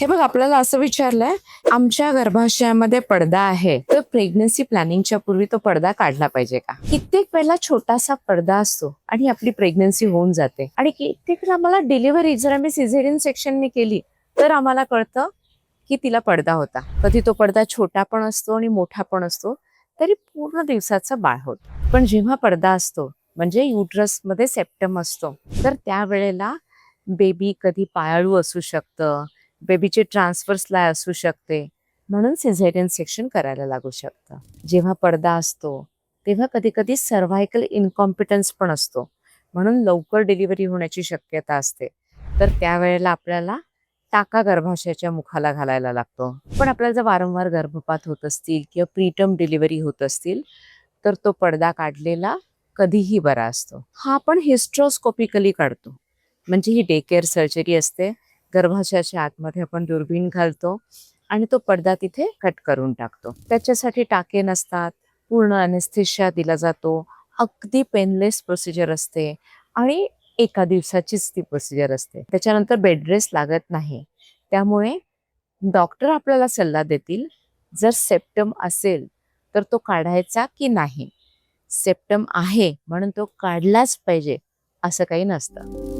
हे बघ आपल्याला असं विचारलंय आमच्या गर्भाशयामध्ये पडदा आहे. तर प्रेग्नन्सी प्लॅनिंगच्या पूर्वी तो पडदा काढला पाहिजे का? कित्येक वेळेला छोटासा पडदा असतो आणि आपली प्रेग्नन्सी होऊन जाते. आणि कित्येक आम्हाला डिलिव्हरी जर आम्ही सिझेरियन सेक्शनने केली तर आम्हाला कळतं की तिला पडदा होता. कधी तो पडदा छोटा पण असतो आणि मोठा पण असतो तरी पूर्ण दिवसाचा बाळ होत. पण जेव्हा पडदा असतो म्हणजे युट्रसमध्ये सेप्टम असतो तर त्यावेळेला बेबी कधी पायाळू असू शकतं बेबीचे ट्रान्सफर्सला असू शकते. म्हणून सिझेरियन सेक्शन करायला लागू शकतं. जेव्हा पडदा असतो तेव्हा कधी कधी सर्व्हायकल इनकॉम्पिटन्स पण असतो. म्हणून लवकर डिलिव्हरी होण्याची शक्यता असते. तर त्यावेळेला आपल्याला टाका गर्भाशयाच्या मुखाला घालायला लागतो. पण आपल्याला जर वारंवार गर्भपात होत असतील किंवा प्रीटम डिलिव्हरी होत असतील तर तो पडदा काढलेला कधीही बरा असतो. हा आपण हिस्ट्रोस्कोपिकली काढतो. म्हणजे ही डे केअर सर्जरी असते. गर्भाशयाच्या आतमध्ये आपण दुर्बीण घालतो आणि तो पडदा तिथे कट करून टाकतो. त्याच्यासाठी टाके नसतात पूर्ण अनेस्थिशिया दिला जातो अगदी पेनलेस प्रोसिजर असते आणि एका दिवसाचीच ती प्रोसिजर असते. त्याच्यानंतर बेडरेस लागत नाही. त्यामुळे डॉक्टर आपल्याला सल्ला देतील जर सेप्टम असेल तर तो काढायचा की नाही? सेप्टम आहे म्हणून तो काढलाच पाहिजे असं काही नसतं.